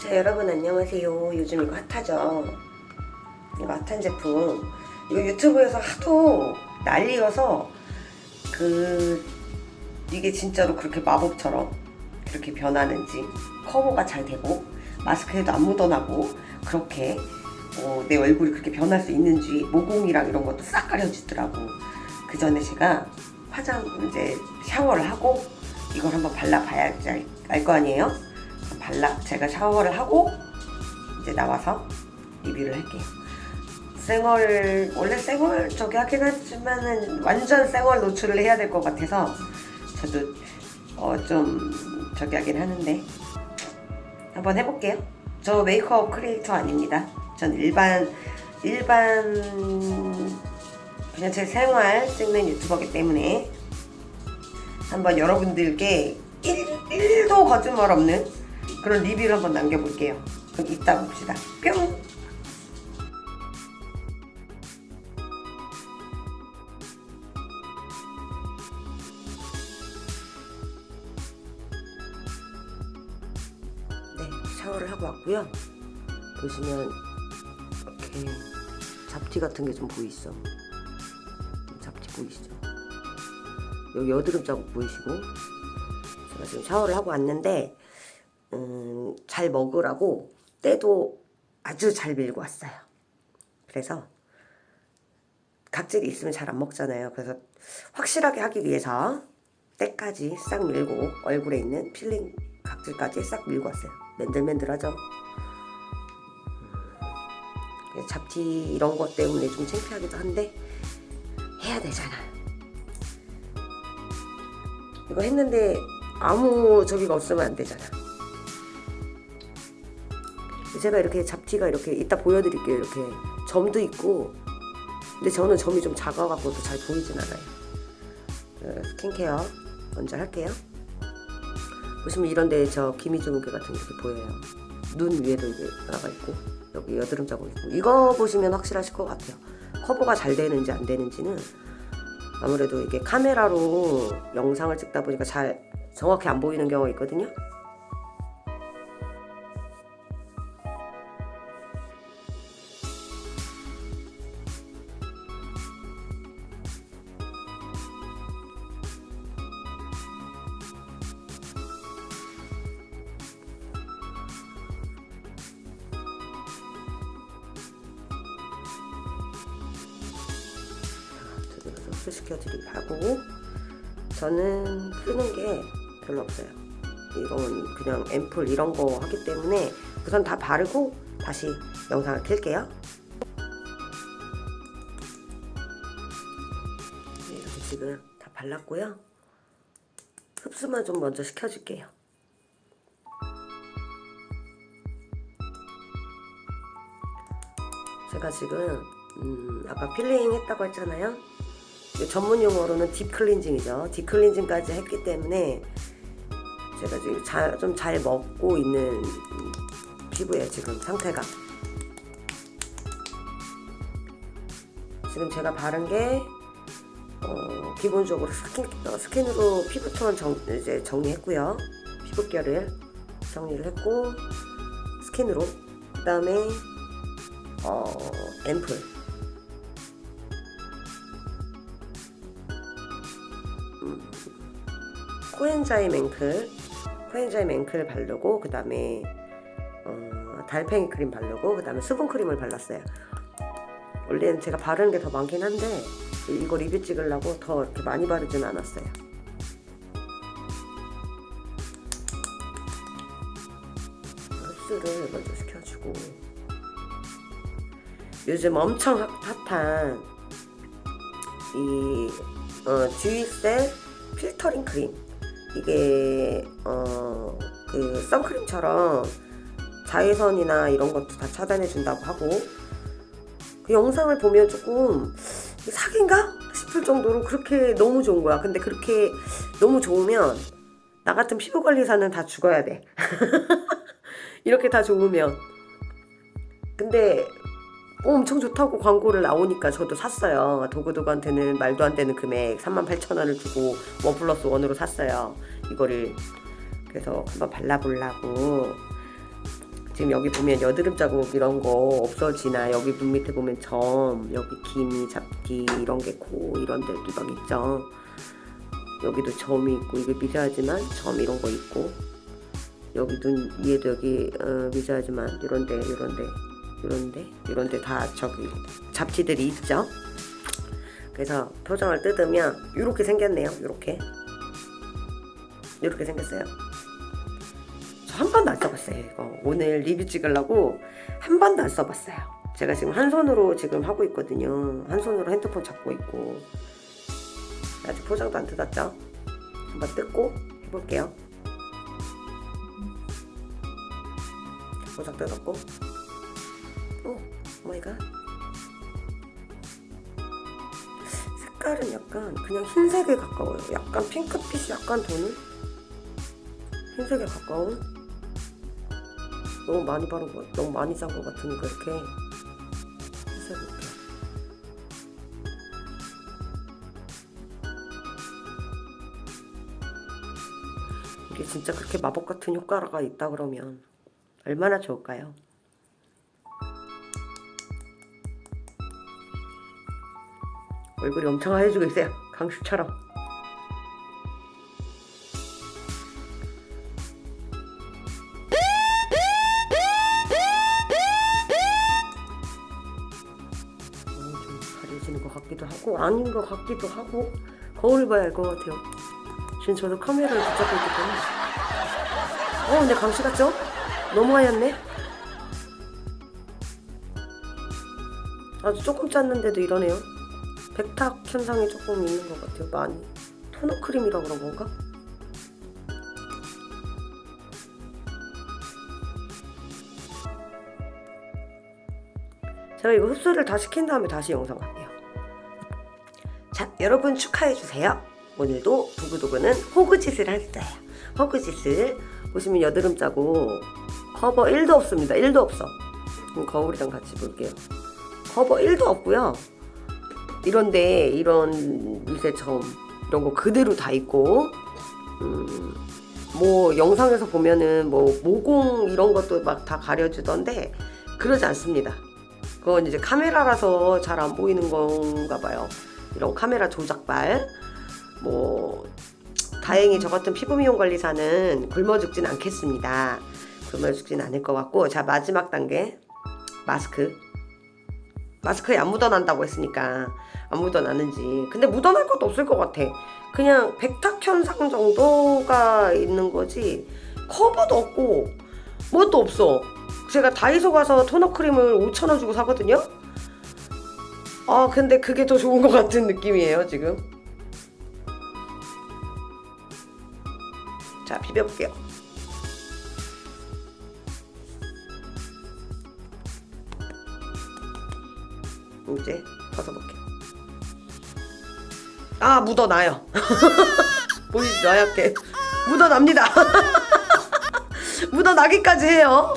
자 여러분 안녕하세요. 요즘 이거 핫하죠? 이거 핫한 제품. 이거 유튜브에서 하도 난리여서 그 이게 진짜로 그렇게 마법처럼 그렇게 변하는지 커버가 잘 되고 마스크에도 안 묻어나고 그렇게 어, 내 얼굴이 그렇게 변할 수 있는지 모공이랑 이런 것도 싹 가려주더라고. 그 전에 제가 화장 이제 샤워를 하고 이걸 한번 발라봐야지 알거 아니에요 발라 제가 샤워를 하고 이제 나와서 리뷰를 할게요. 생얼 원래 생얼 저기 하긴 하지만은 완전 생얼 노출을 해야 될 것 같아서 저도 어 좀 저기 하긴 하는데 한번 해볼게요. 저 메이크업 크리에이터 아닙니다. 전 일반 일반 그냥 제 생활 찍는 유튜버기 때문에 한번 여러분들께 1, 1도 거짓말 없는 그런 리뷰를 한번 남겨볼게요. 그럼 이따 봅시다. 뿅! 네, 샤워를 하고 왔고요. 보시면 이렇게 잡티 같은 게 좀 보이죠? 잡티 보이시죠? 여기 여드름 자국 보이시고 제가 지금 샤워를 하고 왔는데 음, 잘 먹으라고 때도 아주 잘 밀고 왔어요. 그래서 각질이 있으면 잘 안 먹잖아요. 그래서 확실하게 하기 위해서 때까지 싹 밀고 얼굴에 있는 필링 각질까지 싹 밀고 왔어요. 맨들맨들하죠. 음, 잡티 이런 것 때문에 좀 창피하기도 한데 해야 되잖아. 이거 했는데 아무 저기가 없으면 안 되잖아. 제가 이렇게 잡티가 이렇게 이따 보여드릴게요. 이렇게 점도 있고 근데 저는 점이 좀 작아갖고 잘 보이진 않아요. 어, 스킨케어 먼저 할게요. 보시면 이런데 저 기미주문개 같은 게 이렇게 보여요. 눈 위에도 이게 나가 있고 여기 여드름 자국 있고 이거 보시면 확실하실 것 같아요. 커버가 잘 되는지 안 되는지는 아무래도 이게 카메라로 영상을 찍다 보니까 잘 정확히 안 보이는 경우가 있거든요. 저기서 흡수시켜드리고 하고 저는 쓰는 게 별로 없어요. 이건 그냥 앰플 이런 거 하기 때문에 우선 다 바르고 다시 영상을 킬게요. 네, 이렇게 지금 다 발랐고요. 흡수만 좀 먼저 시켜줄게요. 제가 지금 음, 아까 필링 했다고 했잖아요. 전문 용어로는 딥 클렌징이죠. 딥 클렌징까지 했기 때문에 제가 지금 좀 잘 먹고 있는 피부예요. 지금 상태가. 지금 제가 바른 게 어, 기본적으로 스킨, 어, 스킨으로 피부톤 정, 이제 정리했고요. 피부결을 정리를 했고 스킨으로 그 다음에 어, 앰플 코엔자임 앵클 코엔자임 앵클 바르고 그 다음에 어, 달팽이 크림 바르고 그 다음에 수분 크림을 발랐어요. 원래는 제가 바르는 게 더 많긴 한데 이거 리뷰 찍으려고 더 이렇게 많이 바르진 않았어요. 흡수를 먼저 시켜주고. 요즘 엄청 핫- 핫한 이 어, 듀이셀 필터링 크림 이게 어, 그 선크림처럼 자외선이나 이런 것도 다 차단해 준다고 하고 그 영상을 보면 조금 사기인가 싶을 정도로 그렇게 너무 좋은 거야. 근데 그렇게 너무 좋으면 나 같은 피부 관리사는 다 죽어야 돼. 이렇게 다 좋으면. 근데 어, 엄청 좋다고 광고를 나오니까 저도 샀어요. 도구도구한테는 말도 안 되는 금액 38,000원을 주고 원 플러스 원으로 샀어요. 이거를 그래서 한번 발라보려고 지금 여기 보면 여드름 자국 이런 거 없어지나 여기 눈 밑에 보면 점 여기 기미 잡티 이런 게고 이런 데도 막 있죠 여기도 점이 있고 이게 미세하지만 점 이런 거 있고 여기 눈 위에도 여기 어, 미세하지만 이런데 이런데 이런데 이런데 다 저기 잡티들이 있죠? 그래서 표정을 뜯으면 이렇게 생겼네요 이렇게. 이렇게 생겼어요. 저 한 번도 안 써봤어요 이거. 오늘 리뷰 찍으려고 한 번도 안 써봤어요. 제가 지금 한 손으로 지금 하고 있거든요. 한 손으로 핸드폰 잡고 있고. 아직 포장도 안 뜯었죠? 한번 뜯고 해볼게요. 포장 뜯었고 오 마이갓 색깔은 약간 그냥 흰색에 가까워요. 약간 핑크빛이 약간 도는 흰색에 가까운? 너무 많이 바른 것 너무 많이 짠것 같으니까 이렇게 흰색을 이렇게. 이게 진짜 그렇게 마법 같은 효과가 있다 그러면 얼마나 좋을까요? 얼굴이 엄청 하얘지고 있어요. 강수처럼. 어, 좀 가려지는 것 같기도 하고 아닌 것 같기도 하고 거울 봐야 알 것 같아요. 지금 저도 카메라를 붙잡고 있기 때문에 어 근데 강씨 같죠? 너무 하얗네 아주 조금 짰는데도 이러네요 백탁 현상이 조금 있는 것 같아요. 많이. 토너 크림이라 그런 건가? 제가 이거 흡수를 다 시킨 다음에 다시 영상 할게요. 자 여러분 축하해주세요. 오늘도 두구두구는 호그짓을 할 거예요. 호그짓을 보시면 여드름 자국 커버 1도 없습니다. 1도 없어. 그럼 거울이랑 같이 볼게요. 커버 1도 없고요 이런데 이런 미세점 이런 거 그대로 다 있고 음, 뭐 영상에서 보면은 뭐 모공 이런 것도 막 다 가려주던데 그러지 않습니다. 그건 이제 카메라라서 잘 안 보이는 건가 봐요. 이런 카메라 조작발 뭐 다행히 저 같은 피부 미용 관리사는 굶어 죽진 않겠습니다. 굶어 죽진 않을 것 같고 자 마지막 단계 마스크 마스크에 안 묻어난다고 했으니까 안 묻어나는지. 근데 묻어날 것도 없을 것 같아. 그냥 백탁 현상 정도가 있는 거지. 커버도 없고 뭣도 없어. 제가 다이소 가서 토너 크림을 5,000원 주고 사거든요? 아 근데 그게 더 좋은 것 같은 느낌이에요 지금. 자 비벼볼게요 이제 벗어볼게요 아 묻어나요 보이시죠 하얗게 묻어납니다 묻어나기까지 해요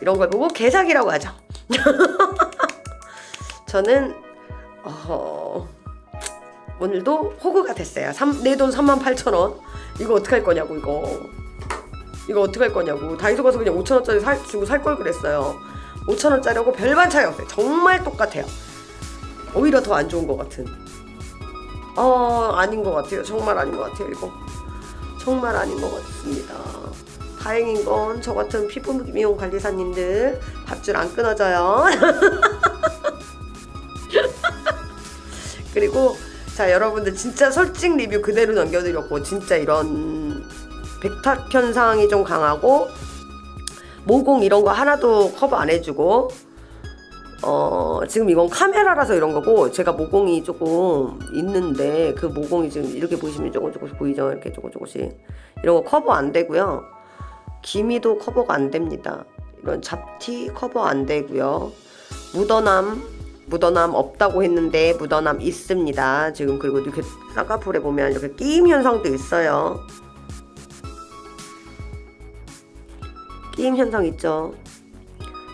이런 걸 보고 개사기라고 하죠 저는 어, 오늘도 호구가 됐어요. 내 돈 3만 8천 원. 이거 어떻게 할 거냐고 이거. 이거 어떻게 할 거냐고. 다이소 가서 그냥 5천 원짜리 살, 주고 살 걸 그랬어요. 5천 원짜리하고 별반 차이 없어요. 정말 똑같아요. 오히려 더 안 좋은 것 같은. 어 아닌 것 같아요. 정말 아닌 것 같아요 이거. 정말 아닌 것 같습니다. 다행인 건 저 같은 피부 미용 관리사님들 밥줄 안 끊어져요. 그리고 자 여러분들 진짜 솔직 리뷰 그대로 남겨드렸고 진짜 이런 백탁 현상이 좀 강하고 모공 이런 거 하나도 커버 안 해주고 어 지금 이건 카메라라서 이런 거고 제가 모공이 조금 있는데 그 모공이 지금 이렇게 보시면 조금 조금씩 보이죠? 이렇게 조금 조금씩. 이런 거 커버 안 되고요. 기미도 커버가 안 됩니다. 이런 잡티 커버 안 되고요. 묻어남 묻어남 없다고 했는데 묻어남 있습니다. 지금 그리고 이렇게 쌍꺼풀에 보면 이렇게 끼임 현상도 있어요. 끼임 현상 있죠.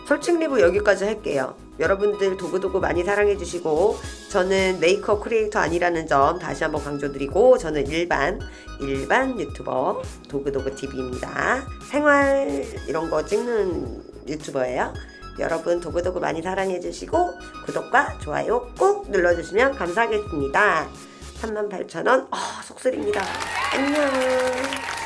솔직 리뷰 여기까지 할게요. 여러분들 도구도구 많이 사랑해 주시고 저는 메이크업 크리에이터 아니라는 점 다시 한번 강조드리고 저는 일반 일반 유튜버 도구도구 TV입니다. 생활 이런 거 찍는 유튜버예요. 여러분 도구도구 많이 사랑해주시고 구독과 좋아요 꼭 눌러주시면 감사하겠습니다. 38,000원 어, 속쓰립니다. 안녕